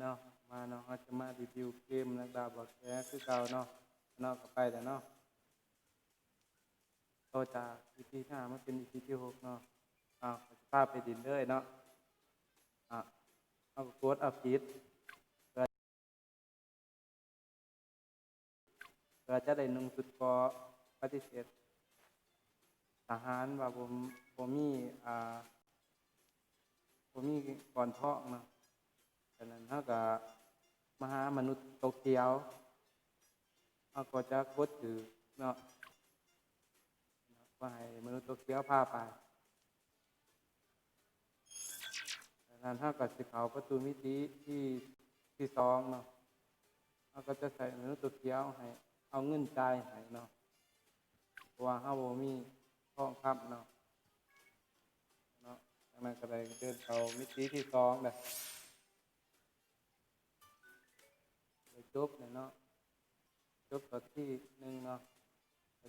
เนาะมาเนาะเราจะมารีวิวเกมนักดาบบอกแคคือเก่าเนาะเนาะก็ไปแต่เนาะต่อจาก EP ที่ห้ามันเป็น EP ที่หกเนาะอ้าวจะพาไปดินเลยเนาะอะเอาก็กดอัพพีดเพื่อเพื่อจะได้นุ่งสุดกอปฏิเสธทหารว่าผมผมมีอ่าผมมีก่อนท้องเนาะ ฉะนั้นเขาก็มาหามนุษย์โตเกียวเขาก็จะกดถือเนาะว่าให้มนุษย์โตเกียวพาไปฉะนั้นเขาก็สิเขาประตูมิติที่ที่สองเนาะเขาก็จะใส่มนุษย์โตเกียวให้เอาเงินจ่ายให้เนาะว่าเขาบ่มีทองคำเนาะเนาะดังนั้นก็เลยเดินเขามิติที่สองเลย จบเนี่ยเนาะจบตัวที่หนึ่งเนาะ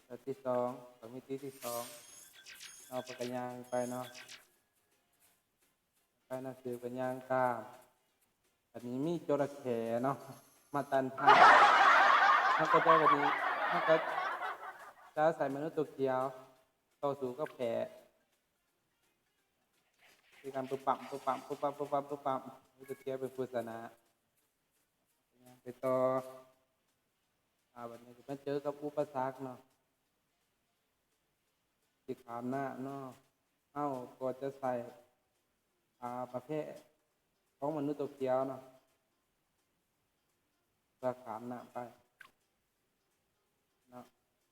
ตัวที่สองตัวมิติที่สองเอาปากกายางไปเนาะไปนังสือปัญญางตามอันนี้มีจระเข้เนาะมาตันทางถ้าก็ได้วันนี้ถ้าก็จะใส่มนุษย์ตัวเขียวต่อสู้กับแผลคือการปุ๊บปั๊มปุ๊บปั๊มปุ๊บปั๊มปุ๊บปั๊มปุ๊บปั๊มมนุษย์ตัวเขียวเป็นผู้ชนะ ไปต่ออ่าวันนี้มันเจอกับอุปสรรคเนาะติดขามหน้าเนาะเอ้าก็จะใส่อ่าประเภทของมนุษย์ตัวเขียวเนาะเพื่อขามหน้าไปเนาะ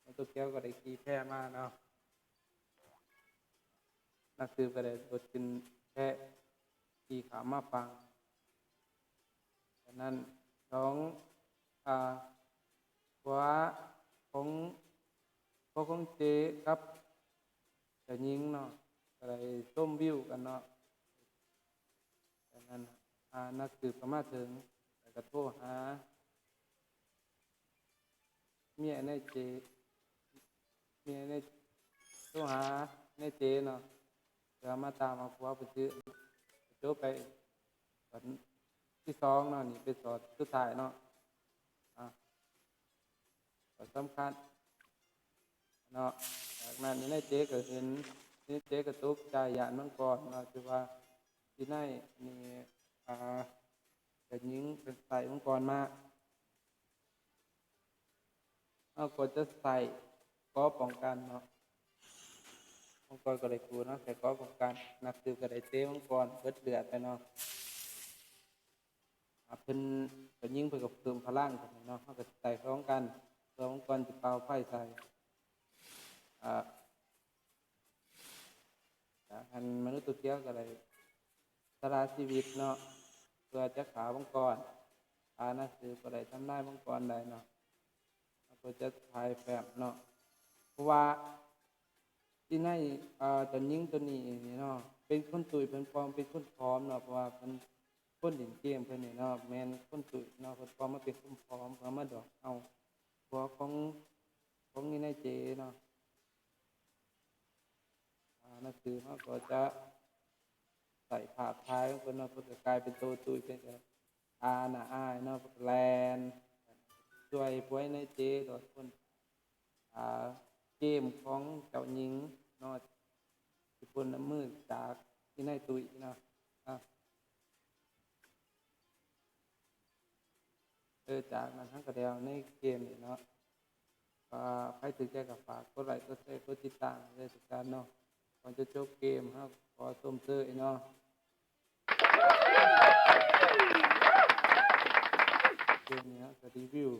มนุษย์ตัวเขียวก็ได้ขี่แพ้มาเนาะนักสืบก็ได้บทกินแพ้ขี่ขามมาฟังฉะนั้น ของอ่าของพวกของเจครับจะยิงเนาะอะไรส้มวิวกันเนาะดังนั้นอานักสืบก็มาถึงแต่ก็โทรหาเมียในเจเมียในโทรหาในเจเนาะเพื่อมาตามเอาผัวไปซื้อจไปวัน ที่สองเนาะนี่เป็นสอดสุดท้ายเนาะอะสอดสำคัญเนาะจากนั้นนี่นาเจ๊ก็เห็นนี่เจ๊ก็ตกใจยานมังกรเนาะคือว่าที่นนี่อ่าจะยิงเป็นใส่มังกรมาเอาก็จะใส่ก้อป้องกันเนาะมังกรก็ได้กูเนาะใส่ก้อป้องกันนักสืบก็ได้เต้มังกรเบิดเดือดไปเนาะ เพิ่นเพิ่นยิงเพิ่นก็เพิ่มพลังกันเนาะเฮาก็ใส่พร้อมกันเพื่อองค์กรสิเป่าไฟใส่อ่าอันมนุษย์ตัวเกี้ยวก็ได้สละชีวิตเนาะเพื่อจะขามังกรอาหนังสือก็ได้ทำลายมังกรได้เนาะก็จะทายแฝบเนาะเพราะว่าที่ในอ่าตอนยิ่งตัวนี้นี่เนาะเป็นคนตุยเป็นปอมเป็นคนพร้อมเนาะเพราะว่าเพิ่น คนเล่นเกมเพิ่นนี่เนาะแม่นคนตุยเนาะเพิ่นพร้อมมาเป็นคนพร้อมพื่อมาดอกเอาพวของของนี่ในเจเนาะอ่านังสือเขาก็จะใส่ภาพท้ายของเพิ่นเนาะเพิ่นก็กลายเป็นตัวตุยเป็นอาน่ะอายเนาะเนก็แลนช่วยพวยในเจโดดเพิ่นอ่าเกมของเจ้าหญิงเนาะที่เพิ่นนำมือจากที่ในตุยเนาะอ่า ออจากนั้นทั้งกระเดียวในเกมนี่เนาะก็ใครถือใจกับฝากกดไลค์กดแชร์กดติดตามเลยทุกการเนาะก่อนจะจบเกมครับขอส้มเตยเนาะเกมนี้ก็รีวิว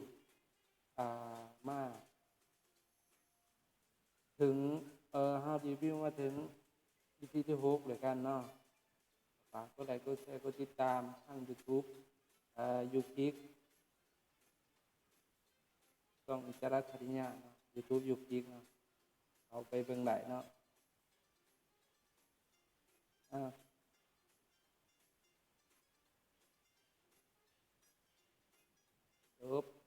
อ่ามาถึงเออเฮารีวิวมาถึง EP ที่หกเลยกันเนาะฝากกดไลค์กดแชร์กดติดตามทาง YouTube อ่ายูคิก ต้องอิจารักษริญญาเนาะยูทูบยูพีกเนาะเอาไปเบิ่งได้เนาะอ่าจบ